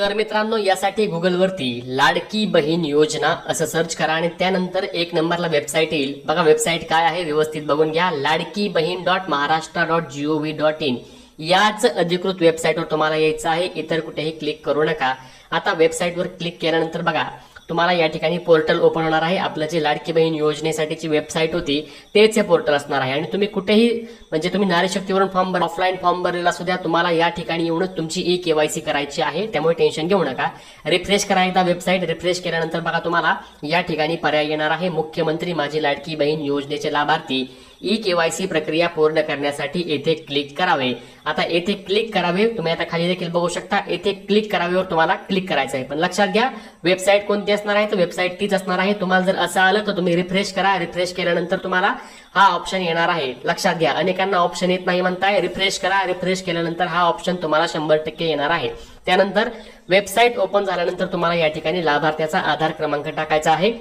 तर मित्रांनो यासाठी गुगलवरती लाडकी बहीण योजना असं सर्च करा आणि त्यानंतर एक नंबरला वेबसाईट येईल. बघा वेबसाईट काय आहे? व्यवस्थित बघून घ्या. Ladki Bahin dot Maharashtra dot G O V dot in याच अधिकृत वेबसाईटवर तुम्हाला यायचं आहे. इतर कुठेही क्लिक करू नका. आता वेबसाईटवर क्लिक केल्यानंतर बघा तुम्हाला या ठिकाणी पोर्टल ओपन होणार आहे. आपलं जे लाडकी बहीण योजनेसाठीची वेबसाईट होती तेच हे पोर्टल असणार आहे. आणि तुम्ही कुठेही म्हणजे तुम्ही नारीशक्तीवरून फॉर्म भर ऑफलाईन फॉर्म भरलेला सुद्धा तुम्हाला या ठिकाणी येऊनच तुमची ई केवायसी करायची आहे. त्यामुळे टेन्शन घेऊ नका. रिफ्रेश करा एकदा वेबसाईट रिफ्रेश केल्यानंतर बघा तुम्हाला या ठिकाणी पर्याय येणार आहे. मुख्यमंत्री माझी लाडकी बहीण योजनेचे लाभार्थी ई केवायसी प्रक्रिया पूर्ण करण्यासाठी येथे क्लिक करावे. आता येथे क्लिक करावे तुम्ही आता खाली देखील बघू शकता येथे क्लिक करावेवर तुम्हाला क्लिक करायचं आहे. पण लक्षात घ्या वेबसाईट कोणती असणार आहे? तर वेबसाईट तीच असणार आहे. तुम्हाला जर असं आलं तर तुम्ही रिफ्रेश करा. रिफ्रेश केल्यानंतर तुम्हाला हा ऑप्शन येणार आहे. लक्षात घ्या अनेकांना ऑप्शन येत नाही म्हणताय. रिफ्रेश करा. रिफ्रेश केल्यानंतर हा ऑप्शन तुम्हाला शंभर टक्के येणार आहे. त्यानंतर वेबसाईट ओपन झाल्यानंतर तुम्हाला या ठिकाणी लाभार्थ्याचा आधार क्रमांक टाकायचा आहे.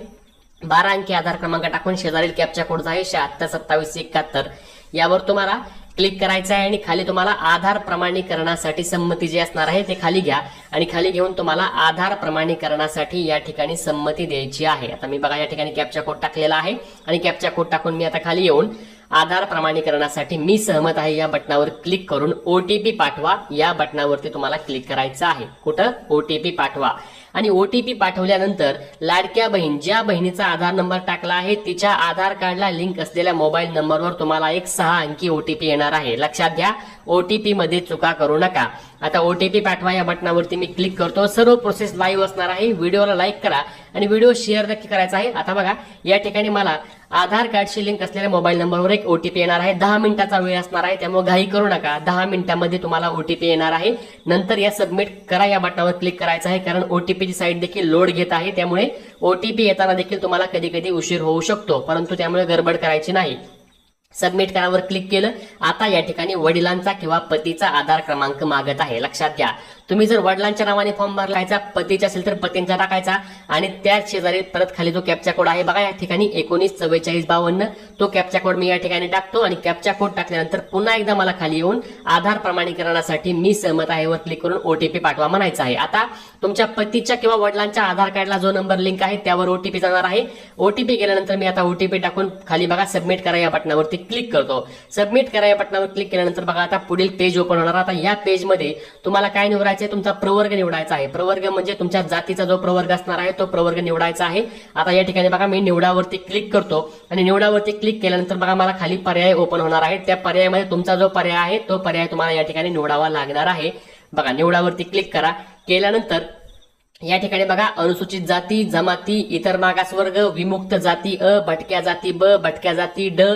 बारा अंकी आधार क्रमांक टाकून शेजारील कॅपच्या कोडचा आहे शहात्तर सत्तावीस एकाहत्तर. यावर तुम्हाला क्लिक करायचं आहे आणि खाली तुम्हाला आधार प्रमाणीकरणासाठी संमती जी असणार आहे ते खाली घ्या. आणि खाली घेऊन तुम्हाला आधार प्रमाणीकरणासाठी या ठिकाणी संमती द्यायची आहे. आता मी बघा या ठिकाणी कॅपचा कोड टाकलेला आहे. आणि कॅपचा कोड टाकून मी आता खाली येऊन आधार प्रमाणीकरणासाठी मी सहमत आहे या बटनावर क्लिक करून ओटीपी पाठवा. या बटनावरती तुम्हाला क्लिक करायचं आहे. कुठं? ओटीपी पाठवा. आणि ओटीपी पाठवल्यानंतर लाडक्या बहीण ज्या बहिणीचा आधार नंबर टाकला आहे तिच्या आधार कार्डला लिंक असलेल्या मोबाईल नंबरवर तुम्हाला एक सहा अंकी ओटीपी येणार आहे. लक्षात घ्या ओटीपी मध्ये चुका करू नका. आता ओटीपी पाठवा या बटनावरती मी क्लिक करतो. सर्व प्रोसेस लाईव्ह असणार आहे. व्हिडिओला लाईक करा आणि व्हिडिओ शेअर नक्की करायचा आहे. आता बघा या ठिकाणी मला आधार कार्डशी लिंक असलेल्या मोबाईल नंबरवर एक ओटीपी येणार आहे. दहा मिनिटाचा वेळ असणार आहे त्यामुळे घाई करू नका. दहा मिनिटांमध्ये तुम्हाला ओटीपी येणार आहे. नंतर या सबमिट करा या बटनावर क्लिक करायचं आहे कारण ओटीपीची साईट देखील लोड घेत आहे. त्यामुळे ओटीपी येताना देखील तुम्हाला कधी कधी उशीर होऊ शकतो. परंतु त्यामुळे गडबड करायची नाही. सबमिट करावर क्लिक केलं. आता या ठिकाणी वडिलांचा किंवा पतीचा आधार क्रमांक मागत आहे. लक्षात घ्या. तुम्ही जर वडिलांच्या नावाने फॉर्म भरलायचा पतीचा असेल तर पतींचा टाकायचा आणि त्याच शेजारी परत खाली जो कॅपचा कोड आहे बघा या ठिकाणी एकोणीस चव्वेचाळीस बावन्न तो कॅपचा कोड मी या ठिकाणी टाकतो आणि कॅपचा कोड टाकल्यानंतर पुन्हा एकदा मला खाली येऊन आधार प्रमाणीकरणासाठी मी सहमत आहे वर क्लिक करून ओटीपी पाठवा म्हणायचा आहे. आता तुमच्या पतीच्या किंवा वडिलांच्या आधार कार्डला जो नंबर लिंक आहे त्यावर ओटीपी जाणार आहे. ओटीपी गेल्यानंतर मी आता ओटीपी टाकून खाली बघा सबमिट करा या बटनावरती क्लिक करतो. सबमिट करा या बटनावर क्लिक केल्यानंतर बघा आता पुढील पेज ओपन होणार. आता या पेजमध्ये तुम्हाला काय निवडायचं आहे तुमचा प्रवर्ग निवडायचा आहे. प्रवर्ग म्हणजे तुमच्या जातीचा जो प्रवर्ग असणार आहे तो प्रवर्ग निवडायचा आहे. आता या ठिकाणी बघा मी निवडावरती क्लिक करतो. आणि निवडावरती क्लिक केल्यानंतर बघा मला खाली पर्याय ओपन होणार आहे त्या पर्यायामध्ये तुमचा जो पर्याय आहे तो पर्याय तुम्हाला या ठिकाणी निवडावा लागणार आहे. बघा निवडावरती क्लिक करा. केल्यानंतर या ठिकाणी बघा अनुसूचित जाती जमाती इतर मागासवर्ग विमुक्त जाती अ भटक्या जाती ब भटक्या जाती ड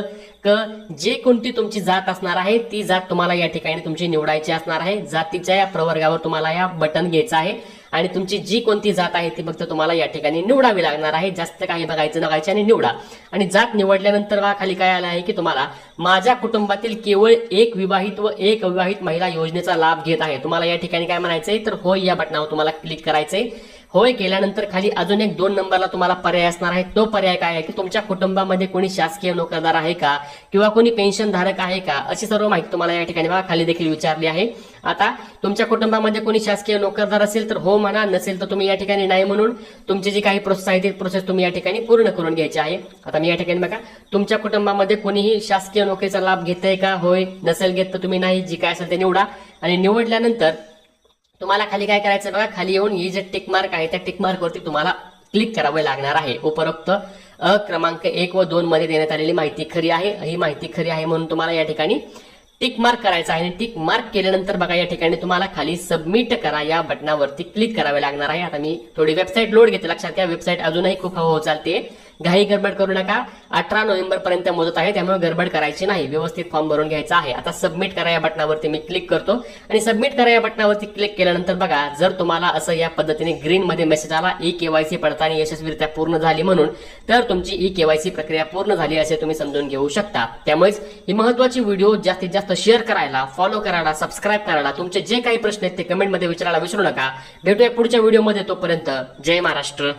क जे कोणती तुमची जात असणार आहे ती जात तुम्हाला या ठिकाणी तुमची निवडायची असणार आहे. जातीच्या या प्रवर्गावर तुम्हाला या बटन घ्यायचं आहे. आणि तुमची जी कोणती जात आहे ती फक्त तुम्हाला या ठिकाणी निवडावी लागणार आहे. जास्त काही बघायचं बघायचं आणि निवडा. आणि जात निवडल्यानंतर खाली काय आलं आहे की तुम्हाला माझ्या कुटुंबातील केवळ एक विवाहित व एक अविवाहित महिला योजनेचा लाभ घेत आहे. तुम्हाला या ठिकाणी काय म्हणायचंय? तर होय या बटनावर तुम्हाला क्लिक करायचंय. होय केल्यानंतर खाली अजून एक दोन नंबरला तुम्हाला पर्याय असणार आहे. तो पर्याय काय आहे की तुमच्या कुटुंबामध्ये कोणी शासकीय नोकरदार आहे का किंवा कोणी पेन्शन धारक आहे का? अशी सर्व माहिती तुम्हाला या ठिकाणी बघा खाली देखील विचारली आहे. आता तुमच्या कुटुंबामध्ये कोणी शासकीय नोकरदार असेल तर हो म्हणा नसेल तर तुम्ही या ठिकाणी नाही म्हणून तुमची जी काही प्रोत्साहित आहे प्रोसेस तुम्ही या ठिकाणी पूर्ण करून घ्यायची आहे. आता मी या ठिकाणी बघा तुमच्या कुटुंबामध्ये कोणीही शासकीय नोकरीचा लाभ घेतय का? होय नसेल घेत तर तुम्ही नाही जी काय असेल ते निवडा. आणि निवडल्यानंतर तुम्हाला खाली काय करायचं बघा खाली येऊन ही जे टिक मार्क आहे त्या टिक मार्क वरती तुम्हाला क्लिक करावे लागणार आहे. उपरोक्त अ क्रमांक एक व दोन मध्ये देण्यात आलेली माहिती खरी आहे. ही माहिती खरी आहे म्हणून तुम्हाला या ठिकाणी टिक मार्क करायचा आहे. आणि टिक मार्क केल्यानंतर बघा या ठिकाणी तुम्हाला खाली सबमिट करा. या बटनावरती क्लिक करावे लागणार आहे. आता मी थोडी वेबसाईट लोड घेते लक्षात घ्या वेबसाईट अजूनही खूप हळूहळू चालते घाई गडबड करू नका. अठरा नोव्हेंबर पर्यंत मुदत आहे त्यामुळे गडबड करायची नाही. व्यवस्थित फॉर्म भरून घ्यायचा आहे. आता सबमिट करा या बटनावरती मी क्लिक करतो. आणि सबमिट करा या बटनावरती क्लिक केल्यानंतर बघा जर तुम्हाला असं या पद्धतीने ग्रीन मध्ये मेसेज आला ई केवायसी पडताळणी यशस्वीरित्या पूर्ण झाली म्हणून तर तुमची ई केवायसी प्रक्रिया पूर्ण झाली असे तुम्ही समजून घेऊ शकता. त्यामुळेच ही महत्वाची व्हिडिओ जास्तीत जास्त शेअर करायला फॉलो करायला सबस्क्राईब करायला तुमचे जे काही प्रश्न आहेत ते कमेंटमध्ये विचारायला विसरू नका. भेटूया पुढच्या व्हिडिओमध्ये तोपर्यंत. जय महाराष्ट्र.